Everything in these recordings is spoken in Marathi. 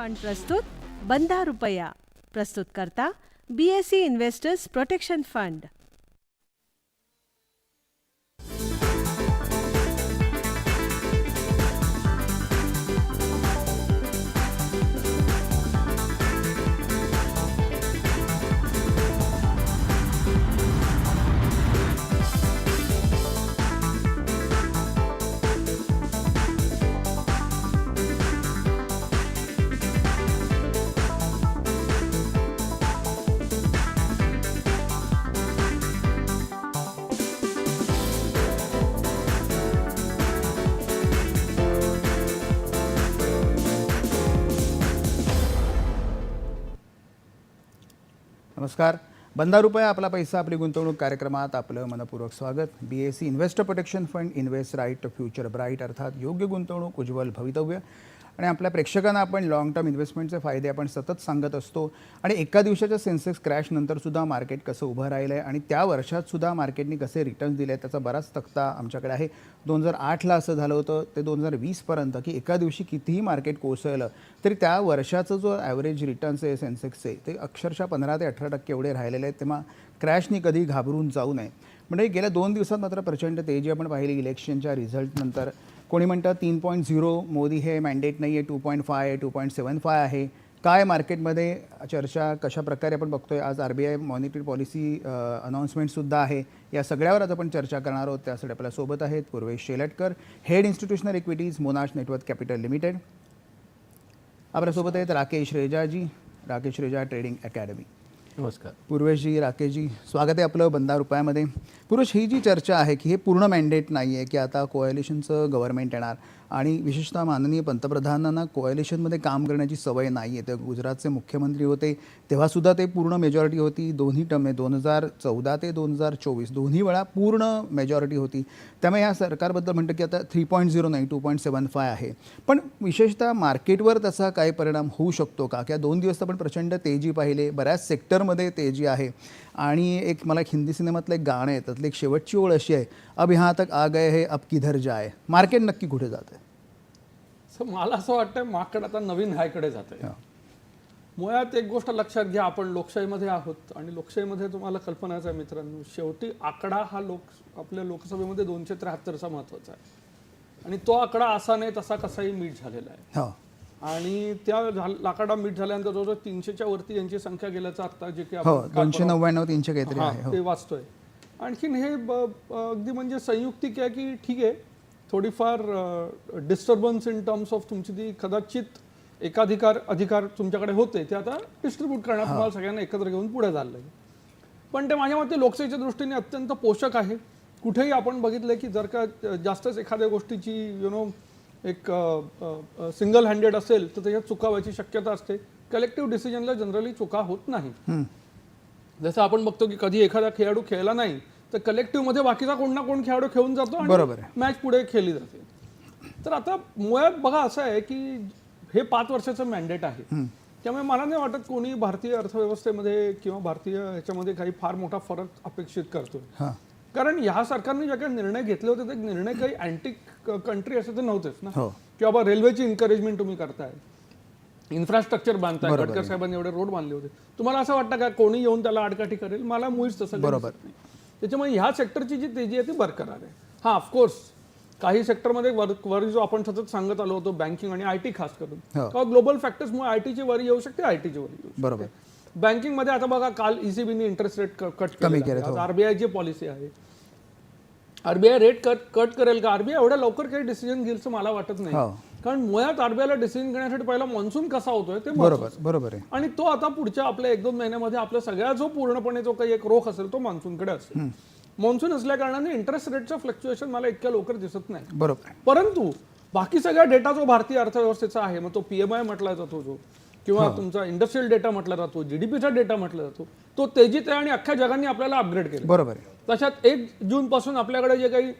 फंड प्रस्तुत बंधा रुपया प्रस्तुत करता बीएसई इन्व्हेस्टर्स प्रोटेक्शन फंड नमस्कार. बंदा रुपये आपला पैसा आपली गुंतवणूक कार्यक्रमात आपलं मनपूर्वक स्वागत. B S C investor protection fund invest right future bright अर्थात योग्य गुंतवणूक उज्ज्वल भवितव्य. आणि आपल्या प्रेक्षकांना आपण लाँग टर्म इन्व्हेस्टमेंटचे फायदे आपण सतत सांगत असतो. आणि एका दिवसाच्या सेन्सेक्स क्रॅश नंतर सुद्धा मार्केट कसं उभं राहिलं आहे आणि त्या वर्षात सुद्धा मार्केटने कसे रिटर्न्स दिले त्याचा बराच तक्ता आमच्याकडे आहे. दोन हजार आठला असं झालं होतं ते दोन हजार वीसपर्यंत की एका दिवशी कितीही मार्केट कोसळलं तरी त्या वर्षाचं जो ॲव्हरेज रिटर्न्स आहे सेन्सेक्सचे ते अक्षरशः पंधरा ते अठरा टक्के एवढे राहिलेले आहेत. तेव्हा क्रॅशनी कधी घाबरून जाऊ नये. म्हणजे गेल्या दोन दिवसात मात्र प्रचंड तेजी आपण पाहिली. इलेक्शनच्या रिझल्टनंतर कोणी म्हणतं तीन पॉईंट झिरो मोदी हे मॅन्डेट नाही आहे टू पॉईंट फाय आहे टू पॉईंट सेवन फाय आहे. काय मार्केटमध्ये चर्चा कशा प्रकारे आपण बघतोय? आज R B I monetary policy अनाऊन्समेंटसुद्धा आहे. या सगळ्यावर आज आपण चर्चा करणार आहोत. त्यासाठी आपल्यासोबत आहेत Purvesh Shelatkar head institutional equities Monarch network capital limited आपल्यासोबत आहेत राकेश रेजाजी राकेश रेजा ट्रेडिंग अकॅडमी नमस्कार. पूर्वेशजी राकेशजी स्वागत आहे आपलं बंदा रुपयामध्ये. पुरुष ही जी चर्चा आहे की हे पूर्ण मॅन्डेट नाही आहे की आता कोॲलिशनचं गव्हर्नमेंट येणार. आणि विशेषतः माननीय पंतप्रधानांना कोॲलिशनमध्ये काम करण्याची सवय नाही आहे ते गुजरातचे मुख्यमंत्री होते तेव्हासुद्धा ते पूर्ण मेजॉरिटी होती. दोन्ही टमे दोन हजार चौदा ते दोन हजार चोवीस दोन्ही वेळा पूर्ण मेजॉरिटी होती. त्यामुळे या सरकारबद्दल म्हणतं की आता थ्री पॉईंट झिरो नाही टू पॉईंट सेवन फाय आहे. पण विशेषतः मार्केटवर तसा काय परिणाम होऊ शकतो का? किंवा दोन दिवस आपण प्रचंड तेजी पाहिले बऱ्याच सेक्टरमध्ये तेजी आहे. आणि एक मला एक हिंदी सिनेमातलं एक गाणं आहे त्यातली एक शेवटची ओळ अशी आहे अब यहाँ तक आ गए है अब किधर जाए? मार्केट नक्की कुठे जाते सर मला असं वाटतं मार्केट आता नवीन हायकडे जाते मुळात एक गोष्ट लक्षात घ्या आपण लोकशाहीमध्ये आहोत आणि लोकशाहीमध्ये तुम्हाला कल्पनाच आहे मित्रांनो शेवटी आकडा हा लोक आपल्या लोकसभेमध्ये दोनशे त्र्याहत्तरचा महत्त्वाचा आहे. आणि तो आकडा असा नाही तसा कसाही मीट झालेला आहे. आणि त्या झाल- आकडा मीट झाल्यानंतर जवळजवळ तीनशेच्या वरती यांची संख्या गेल्याचं आता जे की हो काल दोनशे नव्याण्णव तीनशे काहीतरी हा, आहे हो. ते वाचतोय. आणखीन हे ब- ब- अगदी म्हणजे संयुक्तिक आहे की ठीक आहे थोडीफार डिस्टर्बन्स इन टर्म्स ऑफ तुमची ती कदाचित एकाधिकार अधिकार तुमच्याकडे होते ते आता डिस्ट्रीब्यूट करण्यात तुम्हाला सगळ्यांना एकत्र घेऊन पुढे चाललंय. पण ते माझ्या मते लोकशाहीच्या दृष्टीने अत्यंत पोषक आहे. कुठेही आपण बघितलं की जर का जास्तच एखाद्या गोष्टीची यु नो एक सिंगल हँडेड असेल तर त्याच्यात चुका व्हायची शक्यता असते. कलेक्टिव्ह डिसिजनला जनरली चुका होत नाही. जसं आपण बघतो की कधी एखादा खेळाडू खेळला नाही तर कलेक्टिव्हमध्ये बाकीचा कोण ना कोण खेळाडू खेळून जातो बरोबर आणि मॅच पुढे खेळली जाते. तर आता मुळात बघा असं आहे की हे पाच वर्षाचं मॅन्डेट आहे. त्यामुळे मला नाही वाटत कोणी भारतीय अर्थव्यवस्थेमध्ये किंवा भारतीय ह्याच्यामध्ये काही फार मोठा फरक अपेक्षित करतोय. कारण ह्या सरकारने जे काही निर्णय घेतले होते ते निर्णय काही अँटी कंट्री असे तर नव्हतेच ना. हो. की बाबा रेल्वेची इन्करेजमेंट तुम्ही करताय. इन्फ्रास्ट्रक्चर बांधताय गडकर साहेबांनी एवढे रोड बांधले होते. तुम्हाला असं वाटतं का कोणी येऊन त्याला आडकाठी करेल? मला मुळीच तसं बरोबर. त्याच्यामुळे ह्या सेक्टरची जी तेजी आहे ती बरकरार आहे. हा ऑफकोर्स काही सेक्टरमध्ये वर वर जो आपण सतत सांगत आलो होतो बँकिंग आणि आयटी खास करून. हो. किंवा ग्लोबल फॅक्टर्समुळे आयटीची वरी येऊ शकते आयटीची वरी येऊ बरोबर. बँकिंगमध्ये आता बघा काल ईसीबीने इंटरेस्ट रेट कट कमी केले. आरबीआयची पॉलिसी आहे. आरबीआय रेट कट कट करेल का? आरबीआय एवढ्या लवकर काही डिसिजन घेईल मला वाटत नाही. हो. कारण मुळात आरबीआयला डिसिजन घेण्यासाठी पहिला मान्सून कसा होतोय ते. बरोबर बरोबर आहे. आणि तो आता पुढच्या आपल्या एक दोन महिन्यामध्ये आपल्या सगळ्या जो पूर्णपणे जो काही एक रोख असेल तो मान्सूनकडे असेल. मान्सून असल्या कारणाने इंटरेस्ट रेटचं फ्लक्च्युएशन मला इतक्या लवकर दिसत नाही. बरोबर परंतु बाकी सगळा डेटा जो भारतीय अर्थव्यवस्थेचा आहे मग तो पीएमआय म्हटला जातो जो किंवा तुमचा इंडस्ट्रियल डेटा म्हटला जातो जीडीपीचा डेटा म्हटला जातो तो तेजीत आहे आणि अख्ख्या जगाने आपल्याला अपग्रेड केलं बरोबर आहे. तशात एक जून पासून आपल्याकडे जे काही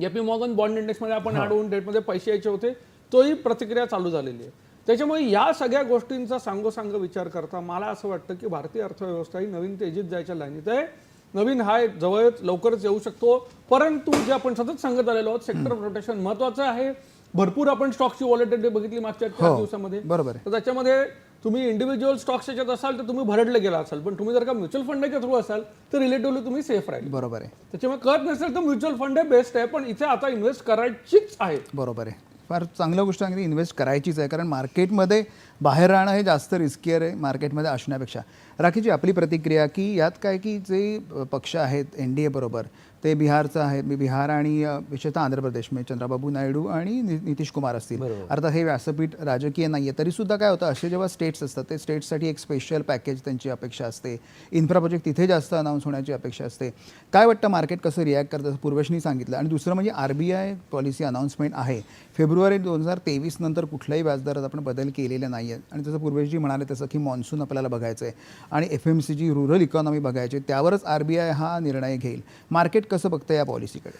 जेपी मॉर्गन बॉन्ड इंडेक्समध्ये आपण अडवून डेटमध्ये पैसे यायचे होते तोही प्रतिक्रिया चालू झालेली आहे. त्याच्यामुळे या सगळ्या गोष्टींचा सांगोसांग विचार करता मला असं वाटतं की भारतीय अर्थव्यवस्था ही नवीन तेजीत जायच्या लाईनीत आहे. नवीन हाय जवळच लवकरच येऊ शकतो. परंतु जे आपण सतत सांगत आलेलो आहोत सेक्टर प्रोटेक्शन महत्वाचं आहे. भरपूर आपण स्टॉकची वॉलेटिलिटी बघितली मागच्या चार हो. दिवसामध्ये. बरोबर तर त्याच्यामध्ये तुम्ही इंडिव्हिज्युअल स्टॉक्स याच्यात असाल तर तुम्ही भरडले गेला असाल. पण तुम्ही जर का म्युच्युअल फंडाच्या थ्रू असाल तर रिलेटिव्हली तुम्ही सेफ राहील. बरोबर आहे. त्याच्यामुळे कळत नसेल तर म्युच्युअल फंड हे बेस्ट आहे पण इथे आता इन्व्हेस्ट करायचीच आहे. बरोबर आहे. फार चांगलं गोष्ट आहे इन्व्हेस्ट करायचीच आहे कारण मार्केटमध्ये बाहेर राहणं हे जास्त रिस्कियर आहे मार्केटमध्ये असण्यापेक्षा. राखीची आपली प्रतिक्रिया की यात काय की जे पक्ष आहेत एन डी ए बरोबर ते बिहारचं आहे मी बिहार आणि विशेषतः आंध्र प्रदेश म्हणजे चंद्राबाबू नायडू आणि नितीश कुमार असतील. अर्थात हे व्यासपीठ राजकीय नाही आहे तरीसुद्धा काय होतं असे जेव्हा स्टेट्स असतात ते स्टेट्ससाठी एक स्पेशल पॅकेज त्यांची अपेक्षा असते. इन्फ्रा प्रोजेक्ट तिथे जास्त अनाऊन्स होण्याची अपेक्षा असते. काय वाटतं मार्केट कसं रिॲक्ट करतं पूर्वशनी सांगितलं. आणि दुसरं म्हणजे R B I policy announcement आहे. फेब्रुवारी दोन हजार तेवीस नंतर कुठल्याही व्याजदरात आपण बदल केलेले नाही आहेत आणि जसं पूर्वेशजी म्हणाले तसं की मॉन्सून आपल्याला बघायचं आहे आणि F M C G rural economy बघायची आहे, त्यावरच आर बी आय हा निर्णय घेईल. मार्केट कसं बघतं या पॉलिसीकडे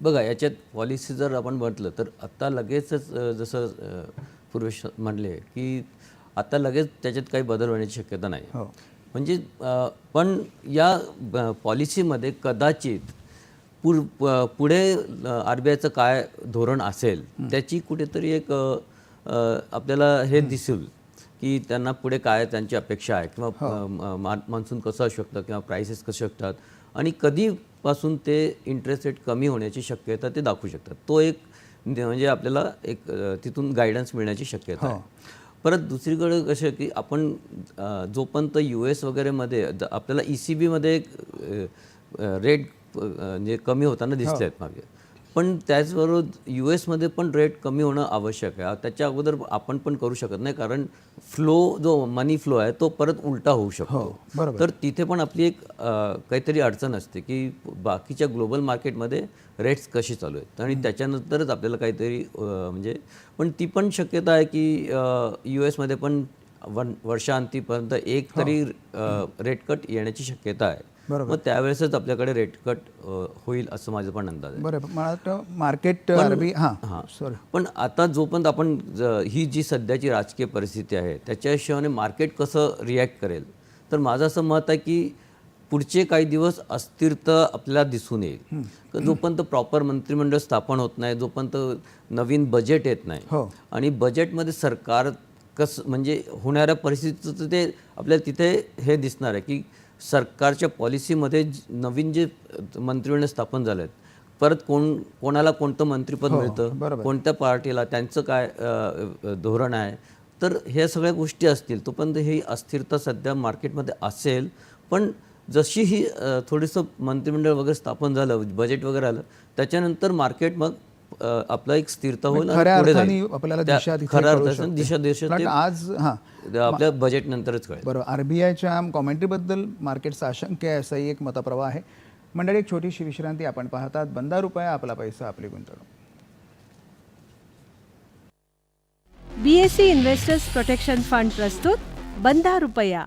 बघा याच्यात पॉलिसी जर आपण म्हटलं तर आत्ता लगेचच जसं पूर्वेश म्हणले की आता लगेच त्याच्यात काही बदल होण्याची शक्यता नाही. हो. म्हणजे पण या पॉलिसीमध्ये कदाचित पुर पुढे आर बी आयचं काय धोरण असेल त्याची कुठेतरी एक आपल्याला हे दिसेल की त्यांना पुढे काय त्यांची अपेक्षा आहे किंवा मान्सून कसं असू शकतं किंवा प्राइसेस कसे शकतात आणि कधीपासून ते इंटरेस्ट रेट कमी होण्याची शक्यता ते दाखवू शकतात. तो एक म्हणजे आपल्याला एक तिथून गायडन्स मिळण्याची शक्यता आहे. परत दुसरीकडे कसं की आपण जोपर्यंत यू एस वगैरेमध्ये आपल्याला ई सी बीमध्ये एक रेट म्हणजे कमी होताना दिसले आहेत मागे. पण त्याचबरोबर यू एसमध्ये पण रेट कमी होणं आवश्यक आहे. त्याच्या अगोदर आपण पण करू शकत नाही कारण फ्लो जो मनी फ्लो आहे तो परत उलटा होऊ शकतो. बरोबर. तर तिथे पण आपली एक काहीतरी अडचण असते की बाकीच्या ग्लोबल मार्केटमध्ये रेट्स कशी चालू आहेत. आणि त्याच्यानंतरच आपल्याला काहीतरी म्हणजे पण ती पण शक्यता आहे की यू एसमध्ये पण वन वर्षांतीपर्यंत एक तरी रेट कट येण्याची शक्यता आहे. मग त्यावेळेसच आपल्याकडे रेट कट होईल असं माझं पण अंदाज आहे. बरं मला वाटतं मार्केट हां हां. सॉरी पण आता जोपर्यंत आपण ही जी सध्याची राजकीय परिस्थिती आहे त्याच्या हिशोबाने मार्केट कसं रिॲक्ट करेल? तर माझं असं मत आहे की पुढचे काही दिवस अस्थिरता आपल्याला दिसून येईल. जोपर्यंत प्रॉपर मंत्रिमंडळ स्थापन होत नाही जोपर्यंत नवीन बजेट येत नाही हो. आणि बजेटमध्ये सरकार कसं म्हणजे होणाऱ्या परिस्थितीचं ते आपल्याला तिथे हे दिसणार आहे की सरकारच्या पॉलिसीमध्ये नवीन जे मंत्रिमंडळ स्थापन झालं आहेत परत कोण कोणाला कोणतं मंत्रिपद मिळतं बरोबर. कोणत्या पार्टीला त्यांचं काय धोरण आहे तर ह्या सगळ्या गोष्टी असतील तोपर्यंत ही अस्थिरता सध्या मार्केटमध्ये असेल पण जशी ही थोडंसं मंत्रिमंडळ वगैरे स्थापन झालं बजेट वगैरे आलं त्याच्यानंतर मार्केट मग आपलं एक स्थिरता होईल खऱ्या अर्थाने जाईल. आपल्याला दिशा खऱ्या अर्थाने. दिशा देशा आज हां. आपल्या बजेट नंतरच कळेल. बरोबर. आर बी आयच्या कॉमेंट्रीबद्दल मार्केटचा आशंका आहे असाही एक मतप्रवाह आहे. मंडळी एक छोटीशी विश्रांती आपण पाहतात. बंदा रुपया आपला पैसा आपली गुंतवणूक. बीएससी इन्व्हेस्टर्स प्रोटेक्शन फंड प्रस्तुत बंधा रुपया.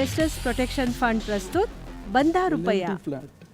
इन्व्हेस्टर्स प्रोटेक्शन फंड प्रस्तुत बंधा रुपया. फ्लॅट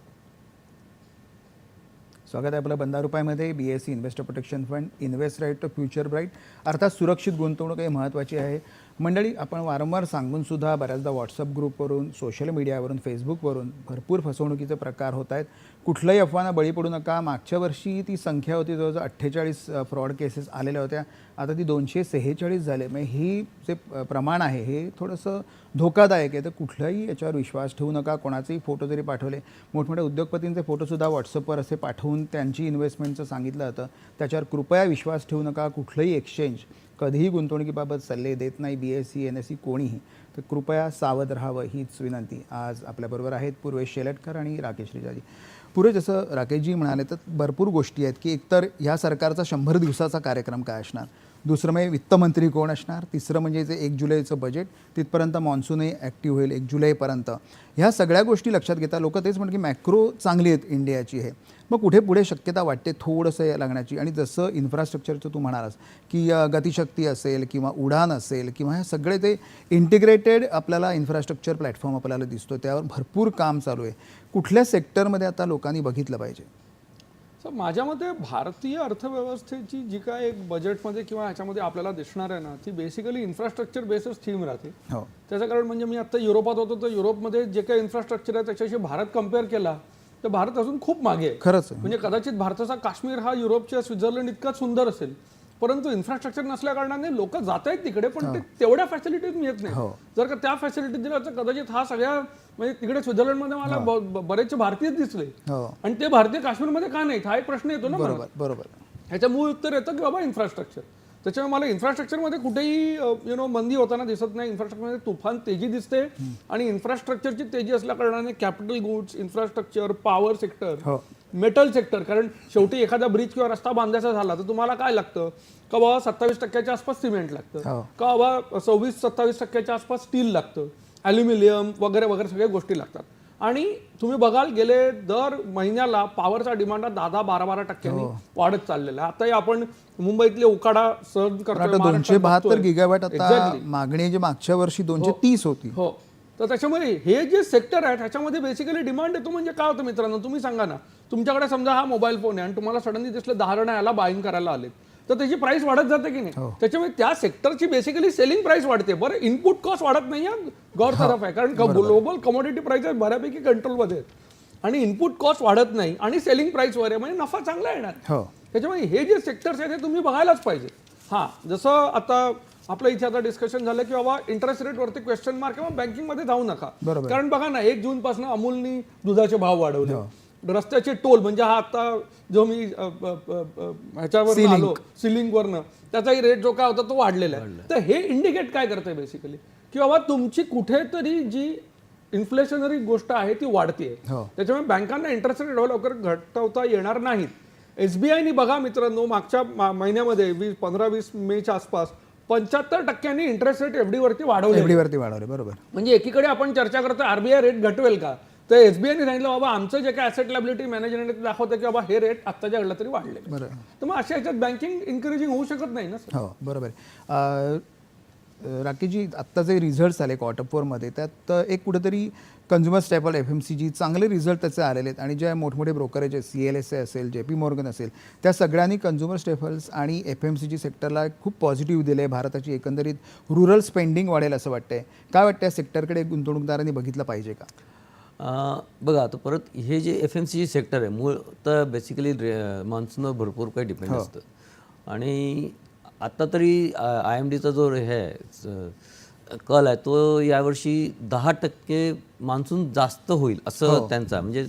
स्वागत आहे आपलं बंदा रुपयामध्ये. B S C investor protection fund invest right to future bright अर्थात सुरक्षित गुंतवणूक हे महत्त्वाची आहे. मंडळी आपण वारंवार सांगून सुद्धा बऱ्याचदा व्हॉट्सअप ग्रुपवरून सोशल मीडियावरून फेसबुकवरून भरपूर फसवणुकीचे प्रकार होत आहेत. कुठल्याही अफवांना बळी पडू नका. मागच्या वर्षी ती संख्या होती जवळजवळ अठ्ठेचाळीस फ्रॉड केसेस आलेल्या होत्या. आता ती दोनशे सेहेचाळीस झाले. म्हणजे ही जे प्रमाण आहे हे थोडंसं धोकादायक आहे. तर कुठलाही याच्यावर विश्वास ठेवू नका. कोणाचेही फोटो जरी पाठवले मोठमोठ्या उद्योगपतींचे फोटोसुद्धा व्हॉट्सअपवर असे पाठवून त्यांची इन्व्हेस्टमेंटचं सांगितलं जातं त्याच्यावर कृपया विश्वास ठेवू नका. कुठलंही एक्सचेंज कधीही गुंतवणुकीबाबत सल्ले देत नाही B S C N S C कोणीही तर कृपया सावध राहावं हीच विनंती. आज आपल्याबरोबर आहेत पूर्वेश शेलटकर आणि राकेश रिजाजी. पुढे जसं राकेशजी म्हणाले तर भरपूर गोष्टी आहेत की एकतर ह्या सरकारचा शंभर दिवसाचा कार्यक्रम काय असणार? दुसरं म्हणजे वित्तमंत्री कोण असणार? तिसरं म्हणजे जे एक जुलैचं बजेट तिथपर्यंत मान्सूनही ॲक्टिव्ह होईल एक जुलैपर्यंत. ह्या सगळ्या गोष्टी लक्षात घेता लोक तेच म्हणतात की मॅक्रो चांगली आहेत इंडियाची हे. मग कुठे पुढे शक्यता वाटते थोडंसं या लागण्याची आणि जसं इन्फ्रास्ट्रक्चरचं तू म्हणालास की गतिशक्ती असेल किंवा उडान असेल किंवा हे सगळे ते इंटिग्रेटेड आपल्याला इन्फ्रास्ट्रक्चर प्लॅटफॉर्म आपल्याला दिसतो त्यावर भरपूर काम चालू आहे. कुठल्या सेक्टरमध्ये आता लोकांनी बघितलं पाहिजे? सर माझ्या मते भारतीय अर्थव्यवस्थेची जी काय एक बजेटमध्ये किंवा ह्याच्यामध्ये आपल्याला दिसणार आहे ना ती बेसिकली इन्फ्रास्ट्रक्चर बेसच थीम राहते. हो. त्याचं कारण म्हणजे मी आता युरोपात होतो तर युरोपमध्ये जे काही इन्फ्रास्ट्रक्चर आहे त्याच्याशी भारत कंपेअर केला तर भारत अजून खूप मागे आहे. खरंच म्हणजे कदाचित भारताचा काश्मीर हा युरोपच्या स्वित्झर्लंड इतकाच सुंदर असेल परंतु इन्फ्रास्ट्रक्चर नसल्या कारणाने लोक जात आहेत तिकडे पण ते तेवढ्या फॅसिलिटीज मिळत नाही हो. जर का त्या फॅसिलिटीज दिल्या तर कदाचित हा सगळ्या म्हणजे तिकडे स्वित्झर्लंडमध्ये मला बरेचसे भारतीय दिसले. हो. आणि ते भारतीय काश्मीरमध्ये का नाहीत? हा एक प्रश्न येतो ना. बरोबर बरोबर. ह्याचं मूळ उत्तर येतं की बाबा इन्फ्रास्ट्रक्चर त्याच्यामुळे मला इन्फ्रास्ट्रक्चरमध्ये कुठेही यु नो मंदी होताना दिसत नाही. इन्फ्रास्ट्रक्चरमध्ये तुफान तेजी दिसते. आणि इन्फ्रास्ट्रक्चरची तेजी असल्या कारणाने capital goods infrastructure power sector metal sector कारण शेवटी एखादा ब्रिज किंवा रस्ता बांधायचा झाला तर तुम्हाला काय लागतं? का बाबा सत्तावीस टक्क्याच्या आसपास सिमेंट लागतं. हो. का बाबा सव्वीस सत्तावीस टक्क्याच्या आसपास स्टील लागतं. ॲल्युमिनियम वगैरे वगैरे सगळ्या गोष्टी लागतात. आणि तुम्ही बघाल गेले दर महिन्याला पॉवरचा डिमांड हा दहा दहा बारा बारा टक्क्यांनी वाढत चाललेला आहे. आताही आपण मुंबईतले उकाडा सहन आता दोनशे बहात्तर. गिगावॅट आता. मागणी जी मागच्या वर्षी दोनशे तीस होती. हो. तर त्याच्यामध्ये हे जे सेक्टर आहे त्याच्यामध्ये बेसिकली डिमांड येतो म्हणजे काय होतं मित्रांनो? तुम्ही सांगा ना. तुमच्याकडे समजा हा मोबाईल फोन आहे आणि तुम्हाला सडनली दिसलं दहा जण याला बाईंग करायला आले तर त्याची प्राइस वाढत जाते की नाही? त्याच्यामुळे त्या सेक्टरची बेसिकली सेलिंग प्राइस वाढते. बरं इनपुट कॉस्ट वाढत नाही गौर तरफ आहे. कारण ग्लोबल कमोडिटी प्राइस बऱ्यापैकी कंट्रोलमध्ये आहेत आणि इनपुट कॉस्ट वाढत नाही आणि सेलिंग प्राइस वर आहे. म्हणजे नफा चांगला येणार. हो. त्याच्यामुळे हे जे सेक्टर्स आहेत ते तुम्ही बघायलाच पाहिजे. हां जसं आता आपलं इथे आता डिस्कशन झालं की बाबा इंटरेस्ट रेट वरती क्वेश्चन मार्क किंवा बँकिंगमध्ये जाऊ नका. बरोबर. कारण बघा ना एक जून पासून अमूलनी दुधाचे भाव वाढवले. रस्त्याचे टोल म्हणजे हा आता जो मी ह्याच्यावर आलो सिलिंग वरनं त्याचाही रेट जो काय होता तो वाढलेला आहे. तर हे इंडिकेट काय करतंय बेसिकली की बाबा तुमची कुठेतरी जी इन्फ्लेशनरी गोष्ट आहे ती वाढतीये. हो. त्याच्यामुळे बँकांना इंटरेस्ट रेट लवकर घटवता येणार नाहीत. एसबीआयनी बघा मित्रांनो मागच्या महिन्यामध्ये वीस पंधरा वीस मेच्या आसपास पंच्याहत्तर टक्क्यांनी इंटरेस्ट रेट एफडी वरती वाढवले. एफडी वरती वाढवले बरोबर. म्हणजे एकीकडे आपण चर्चा करतो आरबीआय रेट घटवेल का? तर एसबीआयने सांगितलं बाबा आमचं जे काय ऍसेट लॅबिलिटी मॅनेजमेंट दाखवतं की बाबा हे रेट आत्ताच्या घडला तरी वाढले. तर मग अशा ह्याच्यात बँकिंग इन्करेजिंग होऊ शकत नाही ना सर हो बरोबर आहे. अ, राकेशजी आत्ता जे रिझल्ट्स आले क्वार्टर फोरमध्ये त्यात एक कुठेतरी consumer staple F M C G चांगले रिझल्ट त्याचे आलेले आहेत. आणि जे मोठमोठे ब्रोकरेज आहेत सी एल एस ए असेल जे पी मॉर्गन असेल त्या सगळ्यांनी कन्झ्युमर स्टेपल्स आणि एफ एम सी जी सेक्टरला खूप पॉझिटिव्ह दिले आहे भारताची एकंदरीत रुरल स्पेंडिंग वाढेल असं वाटतंय. काय वाटतं या सेक्टरकडे गुंतवणूकदारांनी बघितलं पाहिजे का? बघा आता परत हे जे F M C G sector आहे मूळ तर बेसिकली मान्सूनवर भरपूर काही डिपेंड असतं. आणि आत्ता तरी आय एम डीचा जो हे कल आहे तो यावर्षी दहा टक्के मान्सून जास्त होईल असं त्यांचा म्हणजे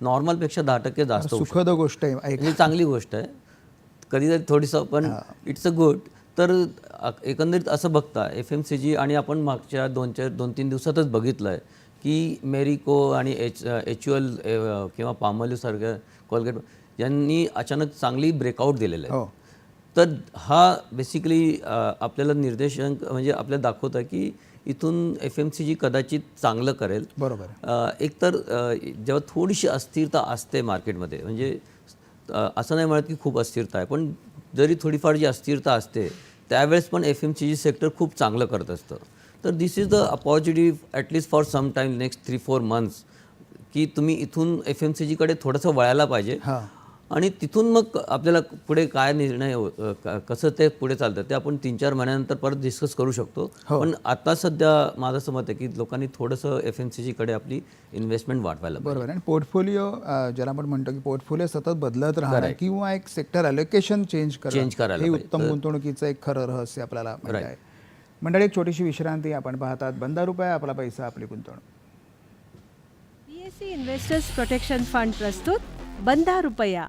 नॉर्मलपेक्षा दहा टक्के जास्त सुखद गोष्ट आहे ही चांगली गोष्ट आहे. कधीतरी थोडीसं पण इट्स अ गुड तर एकंदरीत असं बघता एफ एम सी जी आणि आपण मागच्या दोन चार दोन तीन दिवसातच बघितलं आहे की मेरिको आणि एच एच यू एल किंवा पामोलिव्ह सारख्या कोलगेट यांनी अचानक चांगली ब्रेकआउट दिलेलं आहे. हो. तर हा बेसिकली आपल्याला निर्देशांक म्हणजे आपल्याला दाखवतं की इथून एफ एम सी जी कदाचित चांगलं करेल. बरोबर एकतर जेव्हा थोडीशी अस्थिरता असते मार्केटमध्ये म्हणजे असं नाही म्हणत की खूप अस्थिरता आहे पण जरी थोडीफार जी अस्थिरता असते त्यावेळेस पण F M C G sector खूप चांगलं करत असतं. तर this is the opportunity at least for some time next three four months की तुम्ही इथून एफ एम सी जीकडे थोडंसं वळायला पाहिजे. हां. आणि तिथून मग आपल्याला पुढे काय निर्णय हो- कसं ते पुढे चालतं ते आपण तीन चार महिन्यानंतर परत डिस्कस करू शकतो. पण आता सध्या माझं असं मत आहे की लोकांनी थोडंसं एफ एम सी जीकडे आपली इन्व्हेस्टमेंट वाढवायला बरोबर. आणि पोर्टफोलिओ ज्याला आपण म्हणतो की पोर्टफोलिओ सतत बदलत राहणं किंवा एक सेक्टर अलोकेशन चेंज Change करायला हे. उत्तम गुंतवणुकीचं एक खरं रहस्य आपल्याला मंडळी एक छोटीशी विश्रांती आपण पाहतात. बंदा रुपये आपला पैसा आपली गुंतवणूक. बीएससी इन्व्हेस्टर्स प्रोटेक्शन फंड प्रस्तुत. बंधा रुपया.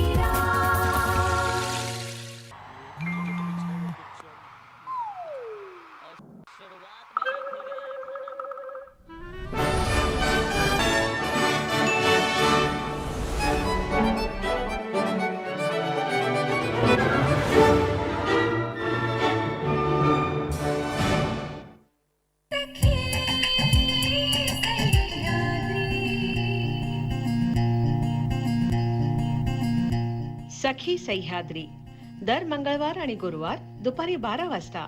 सखी सह्याद्री. दर मंगळवार आणि गुरुवार दुपारी बारा वाजता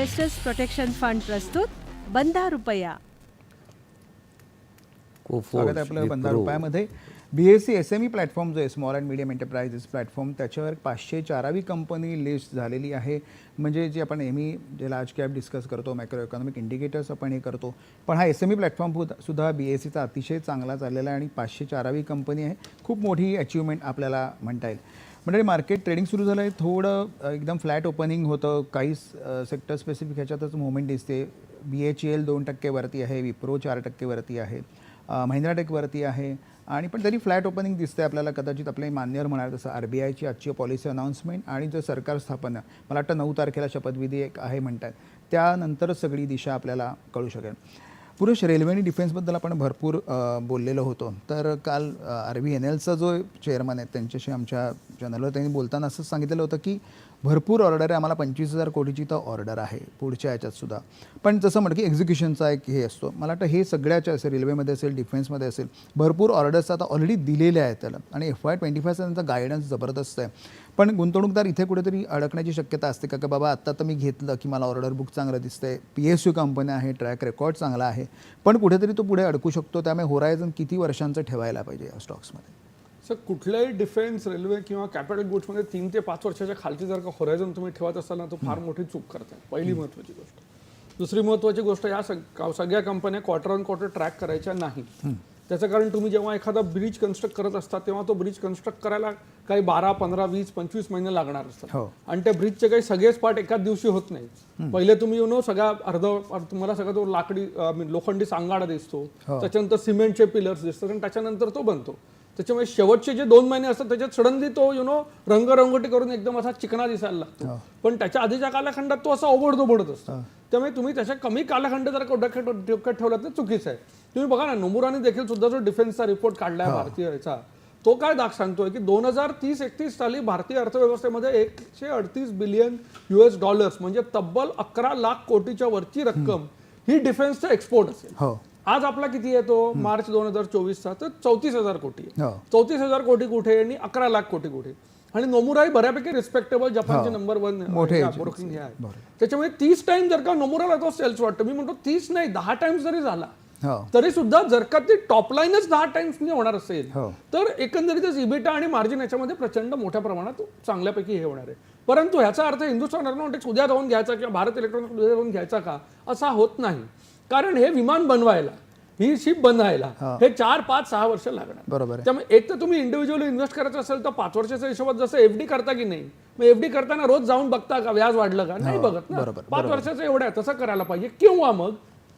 इन्व्हेस्टर्स प्रोटेक्शन फंड प्रस्तुत बंधा रुपया. स्वागत आहे आपलं बंदा विप्रो. रुपयामध्ये. BSC S M E platform जो आहे small and medium enterprises platform त्याच्यावर पाचशे चारावी कंपनी लिस्ट झालेली आहे. म्हणजे जे आपण नेहमी जे लार्ज कॅप डिस्कस करतो मॅक्रो इकॉनॉमिक इंडिकेटर्स आपण हे करतो. पण हा एस एम ई प्लॅटफॉर्म सुद्धा बी एस सीचा अतिशय चांगला चाललेला आहे आणि पाचशे चारावी कंपनी आहे. खूप मोठी अचिव्हमेंट आपल्याला म्हणता येईल. म्हणजे मार्केट ट्रेडिंग सुरू झालं आहे थोडं एकदम फ्लॅट ओपनिंग होतं. काही सेक्टर स्पेसिफिक ह्याच्यातच मुवमेंट दिसते. बी एच एल दोन टक्केवरती आहे विप्रो चार टक्केवरती आहे महिंद्रा टेकवरती आहे. आणि पण तरी फ्लॅट ओपनिंग दिसते आपल्याला. कदाचित आपले मान्यवर म्हणाल तसं. आर बी आयची आजची पॉलिसी अनाऊन्समेंट आणि जे सरकार स्थापना मला वाटतं नऊ तारखेला शपथविधी एक आहे म्हणतात. त्यानंतरच सगळी दिशा आपल्याला कळू शकेल. पुरुष रेल्वे आणि डिफेन्सबद्दल आपण भरपूर बोललेलो होतो. तर काल आर व्ही एन एलचा जो चेअरमन आहे त्यांच्याशी आमच्या चॅनलवर त्यांनी बोलताना असं सांगितलेलं होतं की भरपूर ऑर्डर आहे. आम्हाला पंचवीस हजार कोटीची तर ऑर्डर आहे. पुढच्या याच्यातसुद्धा पण जसं म्हटलं की एक्झिक्युशनचा एक हे असतो. मला वाटतं हे सगळ्याच्या असेल रेल्वेमध्ये असेल डिफेन्समध्ये असेल भरपूर ऑर्डर्स आता ऑलरेडी दिलेले आहेत त्याला. आणि एफ वाय ट्वेंटी फायचा त्यांचा गायडन्स जबरदस्त आहे. पण गुंतवणूकदार इथे कुठेतरी अडकण्याची शक्यता असते का? की बाबा आत्ता तर मी घेतलं की मला ऑर्डर बुक चांगलं दिसतंय. पी एस यू कंपनी आहे ट्रॅक रेकॉर्ड चांगला आहे. पण कुठेतरी तो पुढे अडकू शकतो. त्यामुळे होरायझन किती वर्षांचं ठेवायला पाहिजे या स्टॉक्समध्ये सर कुठल्याही डिफेन्स रेल्वे किंवा कॅपिटल गुड्समध्ये तीन ते पाच वर्षाच्या खालची जर का होरायझन तुम्ही ठेवत असाल ना तो फार मोठी चूक करताय पहिली महत्वाची गोष्ट. दुसरी महत्वाची गोष्ट या सग- सगळ्या कंपन्या क्वार्टर ऑन क्वार्टर ट्रॅक करायच्या नाही. त्याचं कारण तुम्ही जेव्हा एखादा ब्रिज कन्स्ट्रक्ट करत असता तेव्हा तो ब्रिज कन्स्ट्रक्ट करायला काही बारा पंधरा वीस पंचवीस महिने लागणार असतात. हो. आणि त्या ब्रिजचे काही सगळेच पार्ट एकाच दिवशी होत नाही पहिले तुम्ही यु नो सगळा अर्ध तुम्हाला सगळा तो लाकडी लोखंडी सांगाडा दिसतो. त्याच्यानंतर सिमेंटचे पिलर्स दिसतात आणि त्याच्यानंतर तो बनतो. त्याच्यामुळे शेवटचे जे दोन महिने असतात त्याच्यात सडनली तो यु नो रंगरंगोटी करून एकदम असा चिकना दिसायला लागतो. पण त्याच्या आधीच्या कालखंडात तो असा ओबडधोबडत असतो. त्यामुळे तुम्ही त्याच्या कमी कालखंड जर डोक्यात ठेवलात तर चुकीचं आहे. तुम्ही बघा ना नोमुराने देखील सुद्धा जो डिफेन्सचा रिपोर्ट काढलाय भारतीय याचा तो काय दाख सांगतोय की दोन हजार तीस एकतीस साली भारतीय अर्थव्यवस्थेमध्ये एकशे अडतीस बिलियन युएस डॉलर्स म्हणजे तब्बल अकरा लाख कोटीच्या वरची रक्कम ही डिफेन्सचा एक्सपोर्ट असेल. हो. आज आपला किती आहे तो मार्च दोन हजार चोवीसचा तर चौतीस हजार कोटी आहे. हो. चौतीस हजार कोटी कुठे आणि अकरा लाख कोटी कुठे? आणि नोमुराही बऱ्यापैकी रिस्पेक्टेबल जपानचे. नंबर वन मोठे आहे. त्याच्यामुळे तीस टाइम जर का नोमुराला तो सेल्स वाटतं मी म्हणतो तीस नाही दहा टाइम्स जरी झाला तरी सुद्धा जर का ती टॉप लाईनच दहा टाइम्स होणार असेल हो. तर एकंदरीतच इबिटा आणि मार्जिन याच्यामध्ये प्रचंड मोठ्या प्रमाणात चांगल्यापैकी हे होणार आहे. परंतु ह्याचा अर्थ हिंदुस्थान एरोनॉटिक्स उद्या जाऊन घ्यायचा किंवा भारत इलेक्ट्रॉनिक्स उद्या जाऊन घ्यायचा का? असा होत नाही. कारण हे विमान बनवायला ही शिप बनवायला हे. चार पाच सहा वर्ष लागणार. बरोबर त्यामुळे एक तर तुम्ही इंडिव्हिज्युअली इन्व्हेस्ट करायचं असेल तर पाच वर्षाच्या हिशोबात जसं एफडी करता की नाही मग एफडी करताना रोज जाऊन बघता का? व्याज वाढलं का? नाही बघत ना. हो, बरोबर, पाच वर्षाचं एवढं आहे तसं करायला पाहिजे. किंवा मग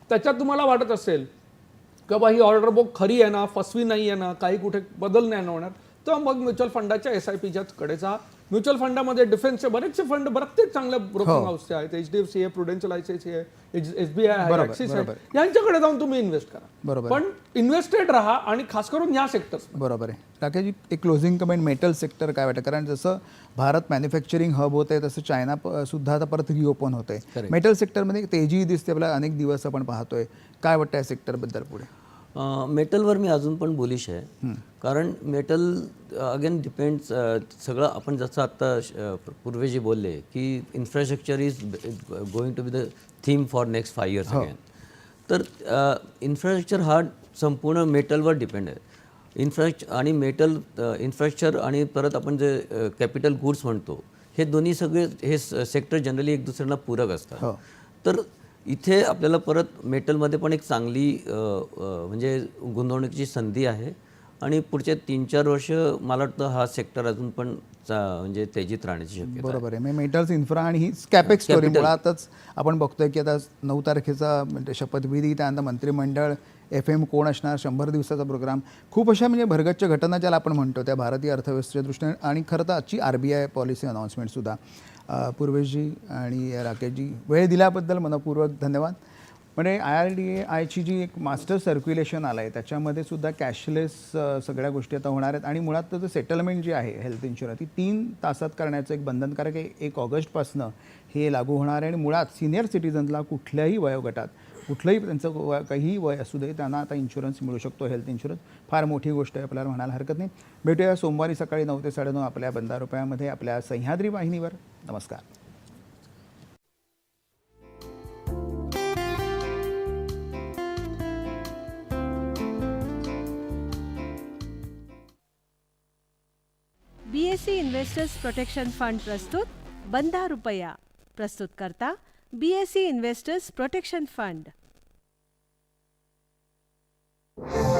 त्याच्यात तुम्हाला वाटत असेल की बाबा ही ऑर्डर बुक खरी आहे ना फसवी नाही आहे ना काही कुठे बदल नाही होणार. तर मग म्युच्युअल फंडाच्या एस आय पीच्या कडेचा म्युच्युअल फंडामध्ये डिफेन्सचे बरेचसे फंड प्रत्येक चांगल्या हो. ब्रोकिंग हाऊसचे आहेत. एच डी एफ सी आहे प्रुडेन्शियल आयसीआयसी आहे एसबीआय आहे ऍक्सिस आहे. यांच्याकडे जाऊन तुम्ही इन्व्हेस्ट करा. बरोबर. पण इन्व्हेस्टेड राहा आणि खास करून या सेक्टर्स बरोबर आहे. राकेशजी एक क्लोजिंग कमेंट मेटल सेक्टर काय वाटतं? कारण जसं भारत मॅन्युफॅक्चरिंग हब होत आहे तसं चायना सुद्धा आता परत रिओपन होत आहे मेटल सेक्टरमध्ये तेजी दिसते आपल्याला अनेक दिवस आपण पाहतोय. काय वाटतं या सेक्टरबद्दल पुढे? मेटलवर मी अजून पण बुलिश आहे. कारण मेटल अगेन डिपेंड्स सगळं आपण जसं आत्ता श- अ, पूर्वी जे बोलले की infrastructure is going to be the theme for next five years again तर इन्फ्रास्ट्रक्चर हा संपूर्ण मेटलवर डिपेंड आहे. इन्फ्रास्ट्रक्चर आणि मेटल इन्फ्रास्ट्रक्चर आणि परत आपण जे कॅपिटल गुड्स म्हणतो हे दोन्ही सगळे हे सेक्टर जनरली एक दुसऱ्यांना पूरक असतात. तर इथे आपल्याला परत मेटलमध्ये पण एक चांगली म्हणजे गुंतवणुकीची संधी आहे. आणि पुढचे तीन चार वर्ष मला वाटतं हा सेक्टर अजून पण म्हणजे तेजीत राहण्याची शक्यता. बरोबर आहे. म्हणजे मेटल्स इन्फ्रा आणि ही कॅपेक्स स्टोरी. मुळातच आपण बघतोय की आता नऊ तारखेचा म्हणजे शपथविधी त्यानंतर मंत्रिमंडळ एफ एम कोण असणार शंभर दिवसाचा प्रोग्राम. खूप अशा म्हणजे भरगच्च घटना ज्याला आपण म्हणतो त्या भारतीय अर्थव्यवस्थेच्या दृष्टीने. आणि खरं तर आजची आर बी आय पॉलिसी अनाऊन्समेंटसुद्धा पूर्वेशजी आणि राकेशजी वेळ दिल्याबद्दल मनपूर्वक धन्यवाद. म्हणजे आय आर डी ए आयची जी एक मास्टर सर्क्युलेशन आलं आहे त्याच्यामध्ये सुद्धा कॅशलेस सगळ्या गोष्टी आता होणार आहेत. आणि मुळात त्याचं सेटलमेंट जी आहे हेल्थ इन्शुरन्स ती तीन तासात करण्याचं एक बंधनकारक आहे. एक ऑगस्टपासनं हे लागू होणार आहे. आणि मुळात सिनियर सिटीजनला कुठल्याही वयोगटात कुठलंही त्यांचं काहीही वय असू दे त्यांना आता इन्शुरन्स मिळू शकतो हेल्थ इन्शुरन्स फार मोठी गोष्ट आहे आपल्याला म्हणायला हरकत नाही. भेटूया सोमवारी सकाळी नऊ ते साडेनऊ आपल्या बंदा रुपयामध्ये आपल्या सह्याद्री वाहिनीवर. नमस्कार. बीएससी इन्व्हेस्टर्स प्रोटेक्शन फंड प्रस्तुत बंधा रुपया. प्रस्तुत करता BSC investors protection fund you